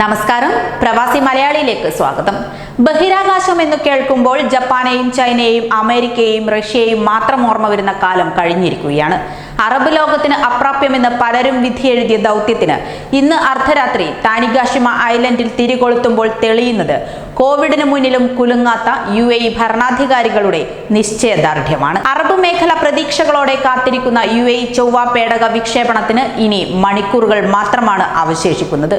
നമസ്കാരം. പ്രവാസി മലയാളിയിലേക്ക് സ്വാഗതം. ബഹിരാകാശം എന്ന് കേൾക്കുമ്പോൾ ജപ്പാനെയും ചൈനയെയും അമേരിക്കയെയും റഷ്യയെയും മാത്രം ഓർമ്മ വരുന്ന കാലം കഴിഞ്ഞിരിക്കുകയാണ്. അറബ് ലോകത്തിന് അപ്രാപ്യമെന്ന് പലരും വിധിയെഴുതിയ ദൗത്യത്തിന് ഇന്ന് അർദ്ധരാത്രി താനികാഷിമ ഐലൻഡിൽ തിരികൊളുത്തുമ്പോൾ തെളിയുന്നത് കോവിഡിന് മുന്നിലും കുലുങ്ങാത്ത യു എ ഭരണാധികാരികളുടെ നിശ്ചയദാർഢ്യമാണ്. അറബ് മേഖല പ്രതീക്ഷകളോടെ കാത്തിരിക്കുന്ന യു എ ചൊവ്വ പേടക വിക്ഷേപണത്തിന് ഇനി മണിക്കൂറുകൾ മാത്രമാണ് അവശേഷിക്കുന്നത്.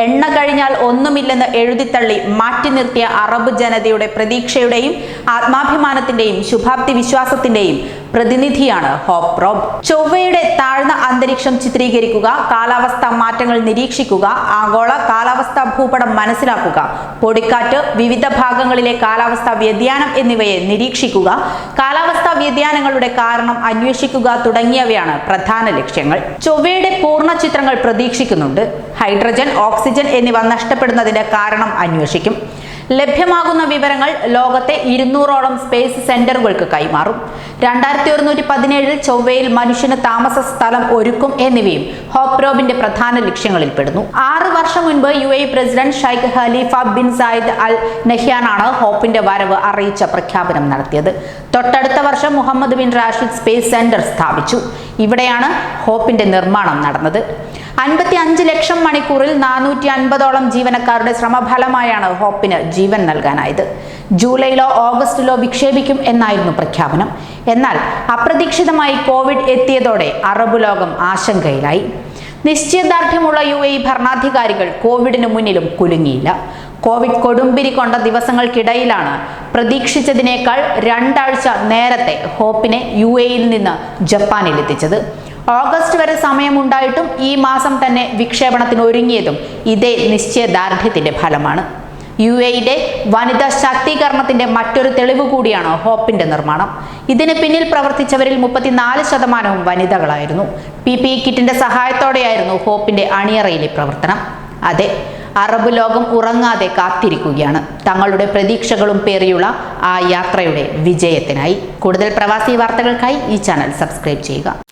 എണ്ണ കഴിഞ്ഞാൽ ഒന്നുമില്ലെന്ന് എഴുതിത്തള്ളി മാറ്റി നിർത്തിയ അറബ് ജനതയുടെ പ്രതീക്ഷയുടെയും ആത്മാഭിമാനത്തിന്റെയും ശുഭാപ്തി വിശ്വാസത്തിന്റെയും പ്രതിനിധിയാണ് ഹോപ്പ് റോബ് ചൊവ്വയുടെ താഴ്ന്ന അന്തരീക്ഷം ചിത്രീകരിക്കുക കാലാവസ്ഥാ മാറ്റങ്ങൾ നിരീക്ഷിക്കുക ആഗോള കാലാവസ്ഥാ ഭൂപടം മനസ്സിലാക്കുക പൊടിക്കാറ്റ് വിവിധ ഭാഗങ്ങളിലെ കാലാവസ്ഥാ വ്യതിയാനം എന്നിവയെ നിരീക്ഷിക്കുക കാലാവസ്ഥാ വ്യതിയാനങ്ങളുടെ കാരണം അന്വേഷിക്കുക തുടങ്ങിയവയാണ് പ്രധാന ലക്ഷ്യങ്ങൾ. ചൊവ്വയുടെ പൂർണ ചിത്രങ്ങൾ പ്രതീക്ഷിക്കുന്നുണ്ട്. ഹൈഡ്രജൻ ഓക്സിജൻ എന്നിവ നഷ്ടപ്പെടുന്നതിന്റെ കാരണം അന്വേഷിക്കും. ലഭ്യമാകുന്ന വിവരങ്ങൾ ലോകത്തെ ഇരുന്നൂറോളം സ്പേസ് സെന്ററുകൾക്ക് കൈമാറും. രണ്ടായിരത്തി ഒരുന്നൂറ്റി പതിനേഴിൽ ചൊവ്വയിൽ മനുഷ്യന് താമസ സ്ഥലം ഒരുക്കും എന്നിവയും ഹോപ്രോബിന്റെ പ്രധാന ലക്ഷ്യങ്ങളിൽ പെടുന്നു ആറ് വർഷം മുൻപ് U A president Sheikh Khalifa bin Zayed Al നഹ്യാനാണ് ഹോപ്പിന്റെ വരവ് അറിയിച്ച പ്രഖ്യാപനം നടത്തിയത്. തൊട്ടടുത്ത വർഷം Mohammed bin Rashid space centre സ്ഥാപിച്ചു. ഇവിടെയാണ് ഹോപ്പിന്റെ നിർമ്മാണം നടന്നത്. അൻപത്തി അഞ്ച് ലക്ഷം മണിക്കൂറിൽ നാനൂറ്റി അൻപതോളം ജീവനക്കാരുടെ ശ്രമഫലമായാണ് ഹോപ്പിന് ജീവൻ നൽകാനായത്. ജൂലൈയിലോ ഓഗസ്റ്റിലോ വിക്ഷേപിക്കും എന്നായിരുന്നു പ്രഖ്യാപനം. എന്നാൽ അപ്രതീക്ഷിതമായി കോവിഡ് എത്തിയതോടെ അറബ് ലോകം ആശങ്കയിലായി. നിശ്ചയദാർഢ്യമുള്ള യു എ ഭരണാധികാരികൾ കോവിഡിന് മുന്നിലും കുലുങ്ങിയില്ല. കോവിഡ് കൊടുമ്പിരി കൊണ്ട ദിവസങ്ങൾക്കിടയിലാണ് പ്രതീക്ഷിച്ചതിനേക്കാൾ രണ്ടാഴ്ച നേരത്തെ ഹോപ്പിനെ യു എയിൽ നിന്ന് ജപ്പാനിൽ എത്തിച്ചത് ഓഗസ്റ്റ് വരെ സമയമുണ്ടായിട്ടും ഈ മാസം തന്നെ വിക്ഷേപണത്തിന് ഒരുങ്ങിയതും ഇതേ നിശ്ചയദാർഢ്യത്തിന്റെ ഫലമാണ്. യു എയുടെ വനിതാ ശാക്തീകരണത്തിന്റെ മറ്റൊരു തെളിവ് കൂടിയാണ് ഹോപ്പിന്റെ നിർമ്മാണം. ഇതിന് പിന്നിൽ പ്രവർത്തിച്ചവരിൽ മുപ്പത്തിനാല് ശതമാനവും വനിതകളായിരുന്നു. പി പി കിറ്റിന്റെ സഹായത്തോടെയായിരുന്നു ഹോപ്പിന്റെ അണിയറയിലെ പ്രവർത്തനം. അതെ അറബ് ലോകം ഉറങ്ങാതെ കാത്തിരിക്കുകയാണ്. തങ്ങളുടെ പ്രതീക്ഷകളും പേറിയുള്ള ആ യാത്രയുടെ വിജയത്തിനായി. കൂടുതൽ പ്രവാസി വാർത്തകൾക്കായി ഈ ചാനൽ സബ്സ്ക്രൈബ് ചെയ്യുക.